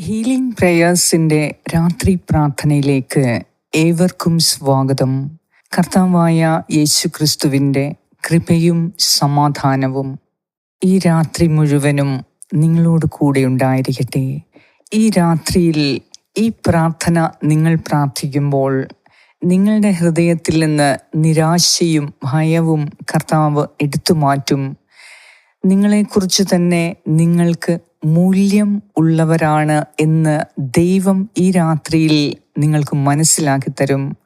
Healing പ്രേയേഴ്സിന്റെ രാത്രി പ്രാർത്ഥനയിലേക്ക് ഏവർക്കും സ്വാഗതം. കർത്താവായ യേശു ക്രിസ്തുവിന്റെ കൃപയും സമാധാനവും ഈ രാത്രി മുഴുവനും നിങ്ങളോട് കൂടെ ഉണ്ടായിരിക്കട്ടെ. ഈ രാത്രിയിൽ ഈ പ്രാർത്ഥന നിങ്ങൾ പ്രാർത്ഥിക്കുമ്പോൾ നിങ്ങളുടെ ഹൃദയത്തിൽ നിന്ന് നിരാശയും ഭയവും കർത്താവ് എടുത്തു മാറ്റും നിങ്ങളെക്കുറിച്ച് തന്നെ നിങ്ങൾക്ക് മൂല്യം ഉള്ളവരാണ് എന്ന് ദൈവം ഈ രാത്രിയിൽ നിങ്ങൾക്ക് മനസ്സിലാക്കി തരും.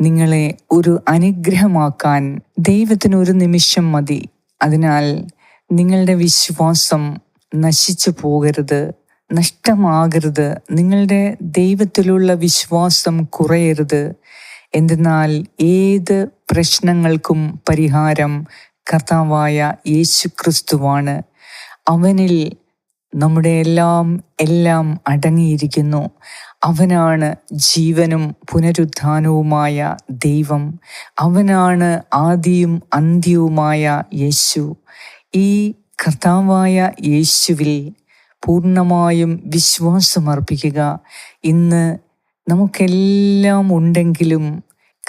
നിങ്ങളെ ഒരു അനുഗ്രഹമാക്കാൻ ദൈവത്തിന് ഒരു നിമിഷം മതി. അതിനാൽ നിങ്ങളുടെ വിശ്വാസം നശിച്ചു പോകരുത് നഷ്ടമാകരുത്. നിങ്ങളുടെ ദൈവത്തിലുള്ള വിശ്വാസം കുറയരുത്. എന്തെന്നാൽ ഏത് പ്രശ്നങ്ങൾക്കും പരിഹാരം കർത്താവായ യേശു ക്രിസ്തുവാണ് അവനിൽ നമ്മുടെ എല്ലാം എല്ലാം അടങ്ങിയിരിക്കുന്നു. അവനാണ് ജീവനും പുനരുത്ഥാനവുമായ ദൈവം. അവനാണ് ആദിയും അന്ത്യവുമായ യേശു. ഈ കർത്താവായ യേശുവിൽ പൂർണമായും വിശ്വാസമർപ്പിക്കുക. ഇന്ന് നമുക്കെല്ലാം ഉണ്ടെങ്കിലും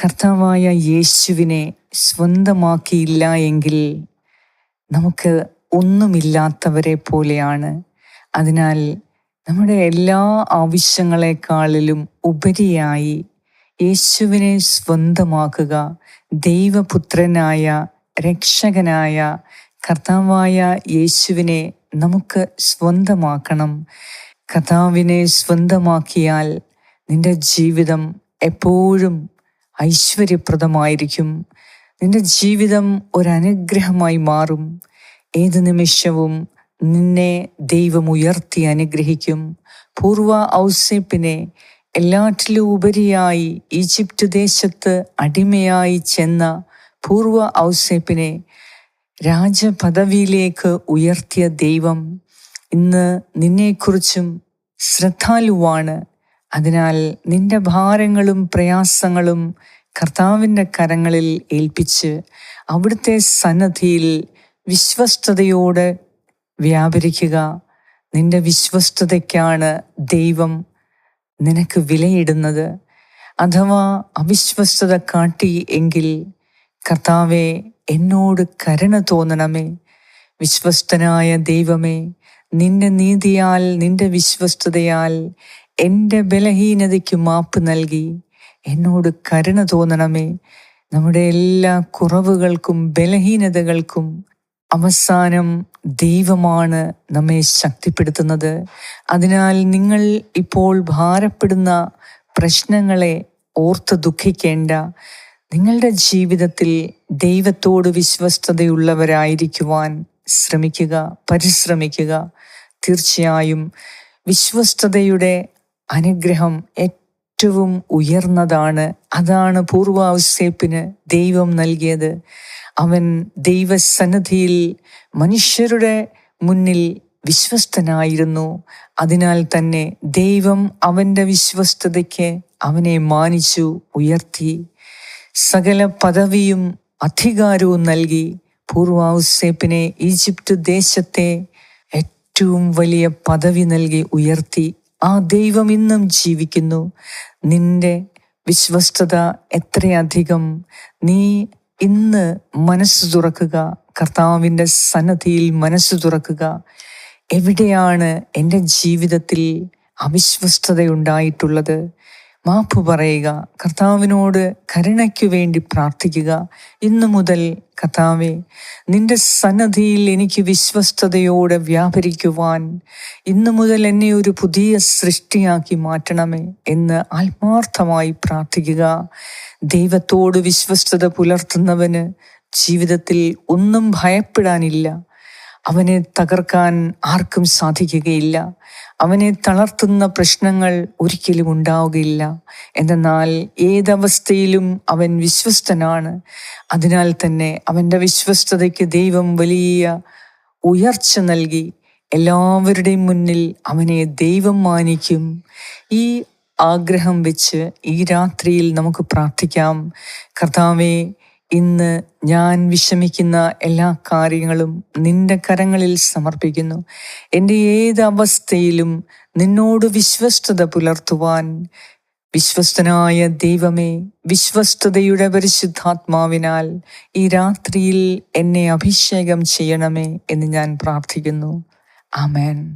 കർത്താവായ യേശുവിനെ സ്വന്തമാക്കിയില്ല എങ്കിൽ നമുക്ക് ഒന്നുമില്ലാത്തവരെ പോലെയാണ്. അതിനാൽ നമ്മുടെ എല്ലാ ആവശ്യങ്ങളെക്കാളിലും ഉപരിയായി യേശുവിനെ സ്വന്തമാക്കുക ദൈവപുത്രനായ രക്ഷകനായ കർത്താവായ യേശുവിനെ നമുക്ക് സ്വന്തമാക്കണം. കർത്താവിനെ സ്വന്തമാക്കിയാൽ നിന്റെ ജീവിതം എപ്പോഴും ഐശ്വര്യപ്രദമായിരിക്കും. നിന്റെ ജീവിതം ഒരനുഗ്രഹമായി മാറും. ഏത് നിമിഷവും നിന്നെ ദൈവം ഉയർത്തി അനുഗ്രഹിക്കും. പൂർവ ഔസേപ്പിനെ എല്ലാറ്റിലും ഉപരിയായി ഈജിപ്റ്റ് ദേശത്ത് അടിമയായി ചെന്ന പൂർവ ഔസേപ്പിനെ രാജപദവിയിലേക്ക് ഉയർത്തിയ ദൈവം ഇന്ന് നിന്നെക്കുറിച്ചും ശ്രദ്ധാലുവാണ്. അതിനാൽ നിന്റെ ഭാരങ്ങളും പ്രയാസങ്ങളും കർത്താവിന്റെ കരങ്ങളിൽ ഏൽപ്പിച്ച് അവിടുത്തെ സന്നദ്ധിയിൽ വിശ്വസ്തയോടെ വ്യാപരിക്കുക. നിന്റെ വിശ്വസ്തതയ്ക്കാണ് ദൈവം നിനക്ക് വിലയിടുന്നത്. അഥവാ അവിശ്വസ്തത കാട്ടി എങ്കിൽ കർത്താവെ എന്നോട് കരുണ തോന്നണമേ. വിശ്വസ്തനായ ദൈവമേ നിന്റെ നീതിയാൽ നിന്റെ വിശ്വസ്തതയാൽ എന്റെ ബലഹീനതയ്ക്ക് മാപ്പ് നൽകി. എന്നോട് കരുണ തോന്നണമേ. നമ്മുടെ എല്ലാ കുറവുകൾക്കും ബലഹീനതകൾക്കും അവസാനം ദൈവമാണ് നമ്മെ ശക്തിപ്പെടുത്തുന്നത്. അതിനാൽ നിങ്ങൾ ഇപ്പോൾ ഭാരപ്പെടുന്ന പ്രശ്നങ്ങളെ ഓർത്ത് ദുഃഖിക്കേണ്ട. നിങ്ങളുടെ ജീവിതത്തിൽ ദൈവത്തോട് വിശ്വസ്തതയുള്ളവരായിരിക്കുവാൻ ശ്രമിക്കുക പരിശ്രമിക്കുക. തീർച്ചയായും വിശ്വസ്തതയുടെ അനുഗ്രഹം ഏറ്റവും ഉയർന്നതാണ്. അതാണ് പൂർവാവസ്യപ്പിന് ദൈവം നൽകിയത്. അവൻ ദൈവസന്നിധിയിൽ മനുഷ്യരുടെ മുന്നിൽ വിശ്വസ്തനായിരുന്നു. അതിനാൽ തന്നെ ദൈവം അവന്റെ വിശ്വസ്തതയ്ക്ക് അവനെ മാനിച്ചു ഉയർത്തി. സകല പദവിയും അധികാരവും നൽകി. പൂർവാവുസേപ്പിനെ ഈജിപ്ത് ദേശത്തെ ഏറ്റവും വലിയ പദവി നൽകി ഉയർത്തി. ആ ദൈവം ഇന്നും ജീവിക്കുന്നു. നിന്റെ വിശ്വസ്തത എത്രയധികം? നീ ഇന്ന് മനസ്സ് തുറക്കുക കർത്താവിന്റെ സന്നദ്ധിയിൽ മനസ്സ് തുറക്കുക. എവിടെയാണ് എന്റെ ജീവിതത്തിൽ അവിശ്വസ്തതയുണ്ടായിട്ടുള്ളത്? മാപ്പ് പറയുക കർത്താവിനോട് കരുണയ്ക്കു വേണ്ടി പ്രാർത്ഥിക്കുക. ഇന്നു മുതൽ കർത്താവെ നിന്റെ സന്നദ്ധിയിൽ എനിക്ക് വിശ്വസ്തയോടെ വ്യാപരിക്കുവാൻ ഇന്നു മുതൽ എന്നെ ഒരു പുതിയ സൃഷ്ടിയാക്കി മാറ്റണമേ എന്ന് ആത്മാർത്ഥമായി പ്രാർത്ഥിക്കുക. ദൈവത്തോട് വിശ്വസ്തത പുലർത്തുന്നവന് ജീവിതത്തിൽ ഒന്നും ഭയപ്പെടാനില്ല. അവനെ തകർക്കാൻ ആർക്കും സാധിക്കുകയില്ല. അവനെ തളർത്തുന്ന പ്രശ്നങ്ങൾ ഒരിക്കലും ഉണ്ടാവുകയില്ല. എന്നാൽ ഏതവസ്ഥയിലും അവൻ വിശ്വസ്തനാണ്. അതിനാൽ തന്നെ അവന്റെ വിശ്വസ്തതയ്ക്ക് ദൈവം വലിയ ഉയർച്ച നൽകി. എല്ലാവരുടെയും മുന്നിൽ അവനെ ദൈവം മാനിക്കും. ഈ ആഗ്രഹം വെച്ച് ഈ രാത്രിയിൽ നമുക്ക് പ്രാർത്ഥിക്കാം. കർത്താവെ ഇന്ന് ഞാൻ വിഷമിക്കുന്ന എല്ലാ കാര്യങ്ങളും നിന്റെ കരങ്ങളിൽ സമർപ്പിക്കുന്നു. എന്റെ ഏത് അവസ്ഥയിലും നിന്നോട് വിശ്വസ്തത പുലർത്തുവാൻ വിശ്വസ്തനായ ദൈവമേ വിശ്വസ്തതയുടെ പരിശുദ്ധാത്മാവിനാൽ ഈ രാത്രിയിൽ എന്നെ അഭിഷേകം ചെയ്യണമേ എന്ന് ഞാൻ പ്രാർത്ഥിക്കുന്നു. ആമേൻ.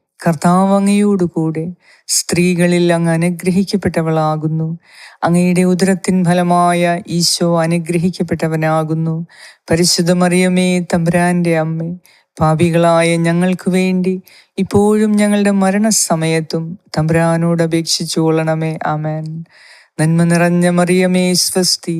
കർത്താവ് അങ്ങയോടുകൂടെ സ്ത്രീകളിൽ അങ്ങ് അനുഗ്രഹിക്കപ്പെട്ടവളാകുന്നു. അങ്ങയുടെ ഉദരത്തിൻ ഫലമായ ഈശോ അനുഗ്രഹിക്കപ്പെട്ടവനാകുന്നു. പരിശുദ്ധ മറിയമേ തമ്പുരാന്റെ അമ്മ പാപികളായ ഞങ്ങൾക്ക് വേണ്ടി ഇപ്പോഴും ഞങ്ങളുടെ മരണസമയത്തും തമ്പുരാനോട് അപേക്ഷിച്ചു കൊള്ളണമേ ആമേൻ. നന്മ നിറഞ്ഞ മറിയമേ സ്വസ്തി.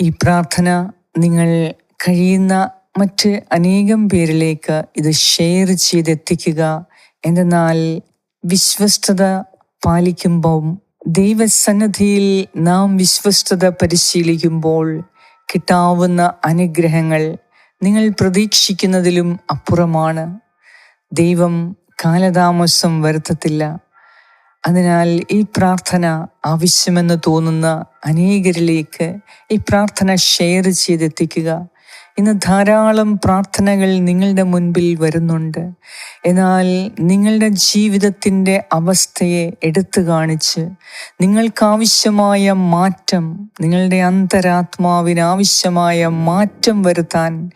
ഈ പ്രാർത്ഥന നിങ്ങൾ കഴിയുന്ന മറ്റ് അനേകം പേരിലേക്ക് ഇത് ഷെയർ ചെയ്തെത്തിക്കുക. എന്തെന്നാൽ വിശ്വസ്തത പാലിക്കുമ്പം ദൈവസന്നദ്ധിയിൽ നാം വിശ്വസ്തത പരിശീലിക്കുമ്പോൾ കിട്ടാവുന്ന അനുഗ്രഹങ്ങൾ നിങ്ങൾ പ്രതീക്ഷിക്കുന്നതിലും അപ്പുറമാണ്. ദൈവം കാലതാമസം വരുത്തത്തില്ല. അതിനാൽ ഈ പ്രാർത്ഥന ആവശ്യമെന്ന് തോന്നുന്ന അനേകരിലേക്ക് ഈ പ്രാർത്ഥന ഷെയർ ചെയ്തെത്തിക്കുക. ഇന്ന് ധാരാളം പ്രാർത്ഥനകൾ നിങ്ങളുടെ മുൻപിൽ വരുന്നുണ്ട്. എന്നാൽ നിങ്ങളുടെ ജീവിതത്തിന്റെ അവസ്ഥയെ എടുത്തു കാണിച്ച് നിങ്ങൾക്കാവശ്യമായ മാറ്റം നിങ്ങളുടെ അന്തരാത്മാവിനാവശ്യമായ മാറ്റം വരുത്താൻ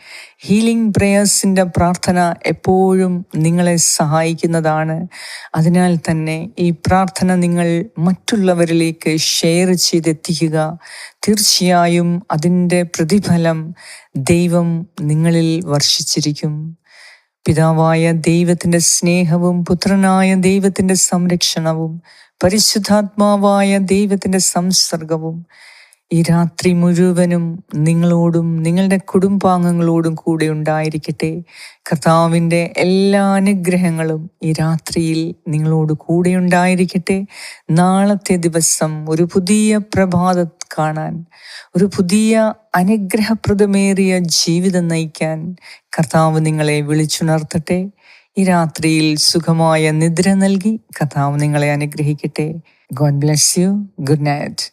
ഹീലിംഗ് പ്രേയേഴ്സിന്റെ പ്രാർത്ഥന എപ്പോഴും നിങ്ങളെ സഹായിക്കുന്നതാണ്. അതിനാൽ തന്നെ ഈ പ്രാർത്ഥന നിങ്ങൾ മറ്റുള്ളവരിലേക്ക് ഷെയർ ചെയ്തെത്തിക്കുക. തീർച്ചയായും അതിന്റെ പ്രതിഫലം ദൈവം നിങ്ങളിൽ വർഷിച്ചിരിക്കും. പിതാവായ ദൈവത്തിന്റെ സ്നേഹവും പുത്രനായ ദൈവത്തിന്റെ സംരക്ഷണവും പരിശുദ്ധാത്മാവായ ദൈവത്തിന്റെ സംസർഗവും ഈ രാത്രി മുഴുവനും നിങ്ങളോടും നിങ്ങളുടെ കുടുംബാംഗങ്ങളോടും കൂടെ ഉണ്ടായിരിക്കട്ടെ. കർത്താവിന്റെ എല്ലാ അനുഗ്രഹങ്ങളും ഈ രാത്രിയിൽ നിങ്ങളോട് കൂടെ ഉണ്ടായിരിക്കട്ടെ. നാളത്തെ ദിവസം ഒരു പുതിയ പ്രഭാത കാണാൻ ഒരു പുതിയ അനുഗ്രഹപ്രദമേറിയ ജീവിതം നയിക്കാൻ കർത്താവ് നിങ്ങളെ വിളിച്ചുണർത്തട്ടെ. ഈ രാത്രിയിൽ സുഖമായ നിദ്ര നൽകി കർത്താവ് നിങ്ങളെ അനുഗ്രഹിക്കട്ടെ. God bless you. Good night.